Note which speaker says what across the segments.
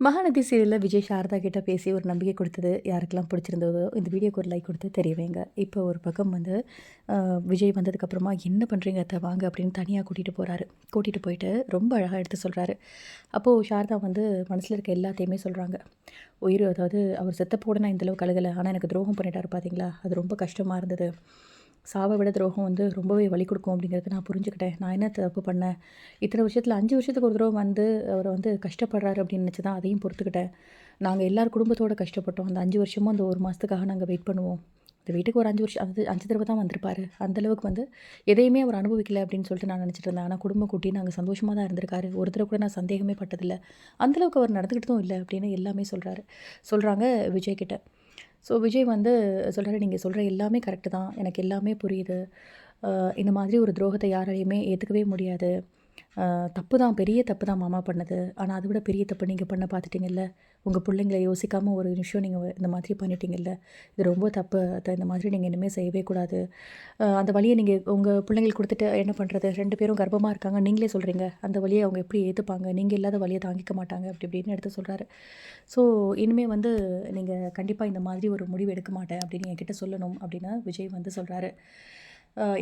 Speaker 1: மகாநதி சீரியலில் விஜய் சாரதா கிட்ட பேசி ஒரு நம்பிக்கை கொடுத்தது யாருக்கெல்லாம் பிடிச்சிருந்ததோ இந்த வீடியோக்கு ஒரு லைக் கொடுத்து தெரியவேங்க இப்போ ஒரு பக்கம் வந்து விஜய் வந்ததுக்கப்புறமா என்ன பண்ணுறீங்க அத்தை? வாங்க அப்படின்னு தனியாக கூட்டிகிட்டு போகிறாரு கூட்டிகிட்டு போயிட்டு ரொம்ப அழகாக எடுத்து சொல்கிறாரு அப்போது சாரதா வந்து மனசில் இருக்க எல்லாத்தையுமே சொல்கிறாங்க உயிர் அதாவது அவர் செத்தப்போட நான் இந்தளவுக்கு அழுகலை. ஆனால் எனக்கு துரோகம் பண்ணிட்டாரு பார்த்தீங்களா அது ரொம்ப கஷ்டமாக இருந்தது. சாவை விட துரோகம் வந்து ரொம்பவே வலி கொடுக்கும் அப்படிங்கிறத நான் புரிஞ்சுக்கிட்டேன். நான் என்ன தப்பு பண்ணேன்? இத்தனை வருஷத்தில் அஞ்சு வருஷத்துக்கு ஒரு தடவை வந்து அவர் வந்து கஷ்டப்படுறாரு அப்படின்னு நினச்சி தான் அதையும் பொறுத்துக்கிட்டேன். நாங்கள் எல்லார் குடும்பத்தோடு கஷ்டப்பட்டோம். அந்த அஞ்சு வருஷமும் அந்த ஒரு மாதத்துக்காக நாங்கள் வெயிட் பண்ணுவோம். இந்த வீட்டுக்கு ஒரு அஞ்சு வருஷம் அது அஞ்சு தடவை தான் வந்திருப்பாரு. அந்தளவுக்கு வந்து எதையுமே அவர் அனுபவிக்கலை அப்படின்னு சொல்லிட்டு நான் நினச்சிட்டு இருந்தேன். ஆனால் குடும்பம் கூட்டி நாங்கள் சந்தோஷமாக தான் இருந்திருக்காரு. ஒருத்தர் கூட நான் சந்தேகமே பட்டதில்லை. அந்தளவுக்கு அவர் நடந்துக்கிட்டதும் இல்லை அப்படின்னு எல்லாமே சொல்கிறாரு சொல்கிறாங்க விஜய்கிட்ட. ஸோ விஜய் வந்து சொல்கிறாரு நீங்கள் சொல்கிற எல்லாமே கரெக்டு தான். எனக்கு எல்லாமே புரியுது. இந்த மாதிரி ஒரு துரோகத்தை யாராலையுமே ஏற்றுக்கவே முடியாது. தப்பு தான் பெரிய தப்பு தான் மாமா பண்ணது. ஆனால் அதை விட பெரிய தப்பு நீங்கள் பண்ண பார்த்துட்டீங்கல்ல? உங்கள் பிள்ளைங்களை யோசிக்காமல் ஒரு விஷயம் நீங்கள் இந்த மாதிரி பண்ணிட்டீங்கல்ல? இது ரொம்ப தப்பு அதை இந்த மாதிரி நீங்கள் இனிமேல் செய்யவே கூடாது. அந்த வழியை நீங்கள் உங்கள் பிள்ளைங்களுக்கு கொடுத்துட்டு என்ன பண்ணுறது ரெண்டு பேரும் கர்ப்பமாக இருக்காங்க. நீங்களே சொல்கிறீங்க அந்த வழியை அவங்க எப்படி ஏற்றுப்பாங்க நீங்கள் இல்லாத வழியை தாங்கிக்க மாட்டாங்க. அப்படி இப்படின்னு எடுத்து சொல்கிறாரு ஸோ இனிமேல் வந்து நீங்கள் கண்டிப்பாக இந்த மாதிரி ஒரு முடிவு எடுக்க மாட்டேன் அப்படின்னு என்கிட்ட சொல்லணும் அப்படின்னு விஜய் வந்து சொல்கிறாரு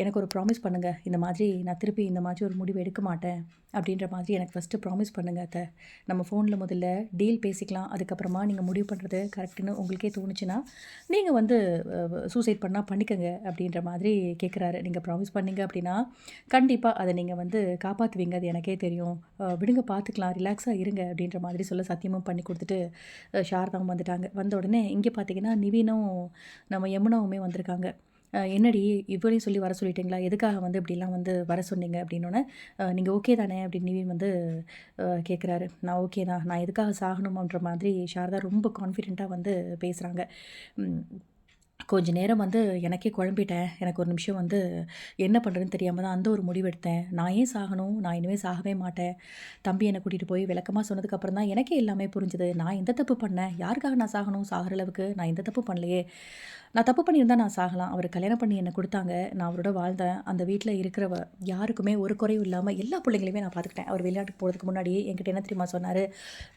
Speaker 1: எனக்கு ஒரு ப்ராமிஸ் பண்ணுங்கள் இந்த மாதிரி நான் திருப்பி இந்த மாதிரி ஒரு முடிவு எடுக்க மாட்டேன். அப்படின்ற மாதிரி எனக்கு ஃபஸ்ட்டு ப்ராமிஸ் பண்ணுங்கள் அத்தை. நம்ம ஃபோனில் முதல்ல டீல் பேசிக்கலாம். அதுக்கப்புறமா நீங்கள் முடிவு பண்ணுறது கரெக்டுன்னு உங்களுக்கே தோணுச்சுன்னா நீங்கள் வந்து சூசைட் பண்ணால் பண்ணிக்கங்க அப்படின்ற மாதிரி கேட்குறாரு நீங்கள் ப்ராமிஸ் பண்ணிங்க அப்படின்னா கண்டிப்பாக அதை நீங்கள் வந்து காப்பாற்றுவீங்க அது எனக்கே தெரியும். விடுங்க பார்த்துக்கலாம் ரிலாக்ஸாக இருங்க அப்படின்ற மாதிரி சொல்ல சத்தியமும் பண்ணி கொடுத்துட்டு அஹ் சாரதாவும் வந்துட்டாங்க. வந்த உடனே இங்கே பார்த்தீங்கன்னா நிவீனும் நம்ம யமுனாவுமே வந்திருக்காங்க. என்னடி இவரையும் சொல்லி வர சொல்லிட்டீங்களா? எதுக்காக வந்து இப்படிலாம் வந்து வர சொன்னீங்க? அப்படின்னோடனே நீங்கள் ஓகே தானே? அப்படின்னு நிவின் வந்து கேட்குறாரு நான் ஓகே தான். நான் எதுக்காக சாகணுமன்ற மாதிரி சாரதா ரொம்ப கான்ஃபிடெண்ட்டாக வந்து பேசுகிறாங்க கொஞ்ச நேரம் வந்து எனக்கே குழம்பிட்டேன். எனக்கு ஒரு நிமிஷம் வந்து என்ன பண்ணுறதுன்னு தெரியாமல் தான் அந்த ஒரு முடிவு எடுத்தேன் நான் ஏன் சாகணும்? நான் இனிமேல் சாகவே மாட்டேன். தம்பி என்னை கூட்டிகிட்டு போய் விளக்கமாக சொன்னதுக்கப்புறம் தான் எனக்கே எல்லாமே புரிஞ்சுது. நான் எந்த தப்பு பண்ணேன்? யாருக்காக நான் சாகணும்? சாகிற அளவுக்கு நான் எந்த தப்பு பண்ணலையே. நான் தப்பு பண்ணியிருந்தா நான் சாகலாம். அவர் கல்யாணம் பண்ணி என்னை கொடுத்தாங்க. நான் அவரோட வாழ்ந்தேன். அந்த வீட்டில் இருக்கிறவ யாருக்குமே ஒரு குறையும் இல்லாமல் எல்லா பிள்ளைங்களையுமே நான் பார்த்துக்கிட்டேன். அவர் வெளிநாட்டுக்கு போகிறதுக்கு முன்னாடி என்கிட்ட என்ன தெரியுமா சொன்னார்?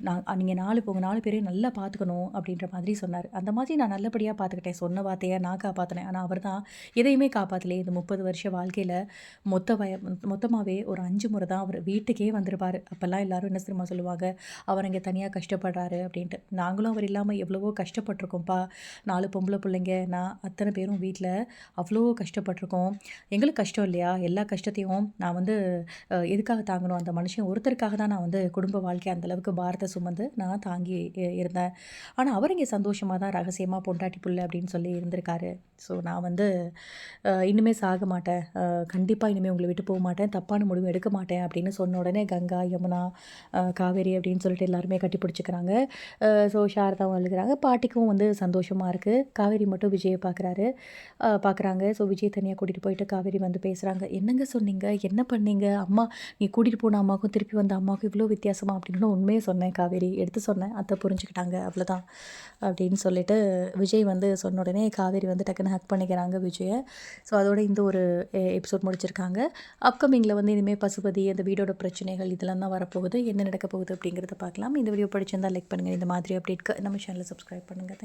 Speaker 1: நான் நீங்கள் நாலு போங்க. நாலு பேரையும் நல்லா பார்த்துக்கணும். அப்படின்ற மாதிரி சொன்னார். அந்த மாதிரி நான் நல்லபடியாக பார்த்துக்கிட்டேன். சொன்ன வார்த்தையை நான் காப்பாற்றினேன் ஆனால் அவர் தான் எதையுமே காப்பாற்றலையே இந்த முப்பது வருஷ வாழ்க்கையில் மொத்த வய மொத்தமாகவே ஒரு அஞ்சு முறை தான் அவர் வீட்டுக்கே வந்திருப்பார். அப்போல்லாம் எல்லோரும் என்ன தெரியுமா சொல்லுவாங்க? அவர் இங்கே தனியாக கஷ்டப்படுறாரு. அப்படின்ட்டு. நாங்களும் அவர் இல்லாமல் எவ்வளவோ கஷ்டப்பட்டிருக்கோம்ப்பா. நாலு பொம்பளை பிள்ளைங்க நான் அத்தனை பேரும் வீட்டில் அவ்வளோ கஷ்டப்பட்டிருக்கோம் எங்களுக்கு கஷ்டம் இல்லையா? எல்லா கஷ்டத்தையும் நான் வந்து எதுக்காக தாங்கணும்? அந்த மனுஷன் ஒருத்தருக்காக தான் நான் வந்து குடும்ப வாழ்க்கை அந்தளவுக்கு பாரத்தை சுமந்து நான் தாங்கி இருந்தேன். ஆனால் அவர் இங்கே சந்தோஷமாக தான் ரகசியமாக பொண்டாட்டி புள்ள அப்படின்னு சொல்லி இருந்திருக்காரு. ஸோ நான் வந்து இன்னுமே சாக மாட்டேன். கண்டிப்பாக இனிமேல் உங்களை விட்டு போக மாட்டேன். தப்பான முடிவு எடுக்க மாட்டேன் அப்படின்னு சொன்ன உடனே கங்கா யமுனா காவேரி அப்படின்னு சொல்லிட்டு எல்லாருமே கட்டி பிடிச்சிக்கிறாங்க. ஸோ சாரதாவும் எழுதுகிறாங்க பாட்டிக்கும் வந்து சந்தோஷமாக இருக்குது காவேரி மட்டும் விஜயை பார்க்குறாரு பார்க்குறாங்க ஸோ விஜய் தனியாக கூட்டிகிட்டு போயிட்டு காவேரி வந்து பேசுகிறாங்க என்னங்க சொன்னீங்க? என்ன பண்ணீங்க? அம்மா நீ கூட்டிகிட்டு போன அம்மாவுக்கும் திருப்பி வந்த அம்மாவுக்கும் இவ்வளோ வித்தியாசமா? அப்படின்னு உண்மையை சொன்னேன் காவேரி. எடுத்து சொன்னேன். அதை புரிஞ்சுக்கிட்டாங்க. அவ்வளோதான் அப்படின்னு சொல்லிட்டு விஜய் வந்து சொன்ன உடனே காவேரி வந்து டக்குன்னு ஹக் பண்ணிக்கிறாங்க விஜயை. ஸோ அதோட இந்த ஒரு எபிசோட் முடிச்சிருக்காங்க. அப்கமிங்கில் வந்து இனிமேல் பசுபதி அந்த வீடோட பிரச்சனைகள் இதெல்லாம் தான் வரப்போகுது. என்ன நடக்க போகுது அப்படிங்கிறத பார்க்கலாம். இந்த வீடியோ பிடிச்சிருந்தா லைக் பண்ணுங்கள் இந்த மாதிரி அப்டேட்க்கு நம்ம சேனலை சப்ஸ்கிரைப் பண்ணுங்கள்